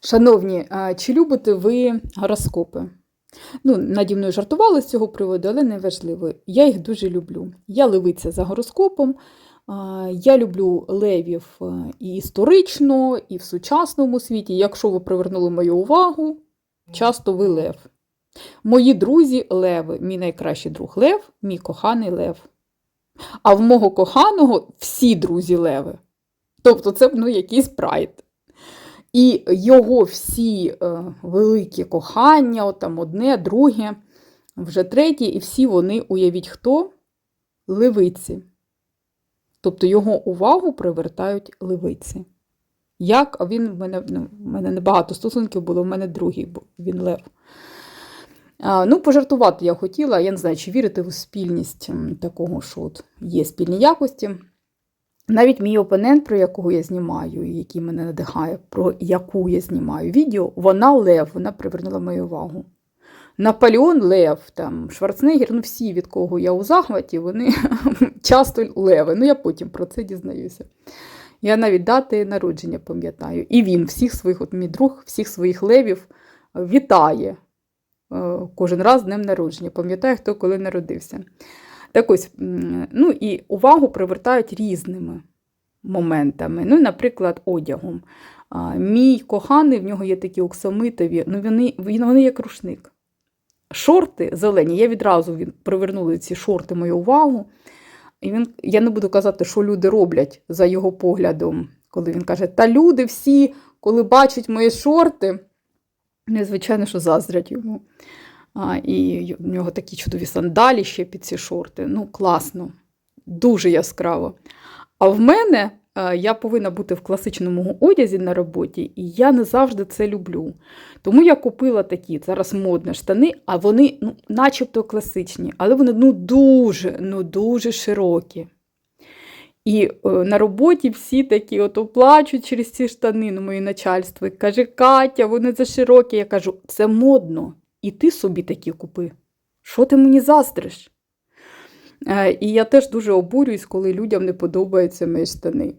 Шановні, чи любите ви гороскопи? Ну, наді мною жартували з цього приводу, але не важливо. Я їх дуже люблю. Я левиця за гороскопом. Я люблю левів і історично, і в сучасному світі. Якщо ви привернули мою увагу, часто ви лев. Мої друзі леви, мій найкращий друг лев, мій коханий лев. А в мого коханого всі друзі леви. Тобто це ну, якийсь прайд. І його всі е, великі кохання, там одне, друге, вже третє, і всі вони, уявіть хто? Левиці. Тобто його увагу привертають левиці. Як він в мене, ну, в мене небагато стосунків було, в мене другий був, він лев. А, ну, пожартувати я хотіла, я не знаю, чи вірити в спільність такого, що от є спільні якості. Навіть мій опонент, про якого я знімаю, і який мене надихає, про яку я знімаю відео, вона лев, вона привернула мою увагу. Наполеон Лев, там, Шварценеггер, ну всі, від кого я у захваті, вони часто леви. Ну, я потім про це дізнаюся. Я навіть дати народження пам'ятаю. І він всіх своїх, от мій друг, всіх своїх левів вітає е, кожен раз з днем народження. Пам'ятає, хто коли народився. Так ось, ну і увагу привертають різними моментами. Ну, наприклад, одягом. Мій коханий, в нього є такі оксамитові, ну вони, вони як рушник. Шорти зелені, я відразу він, привернули ці шорти мою увагу. І він, я не буду казати, що люди роблять за його поглядом, коли він каже, та люди всі, коли бачать мої шорти, ну, звичайно, що заздрять йому. А, і в нього такі чудові сандалі ще під ці шорти. Ну, класно, дуже яскраво. А в мене е, я повинна бути в класичному одязі на роботі, і я не завжди це люблю. Тому я купила такі зараз модні штани, а вони ну, начебто класичні, але вони ну, дуже, ну, дуже широкі. І е, на роботі всі такі от плачуть через ці штани, ну, моє начальство. І каже, Катя, вони за широкі. Я кажу, це модно. І ти собі такі купи. Що ти мені заздриш? Е, І я теж дуже обурююсь, коли людям не подобаються мої штани.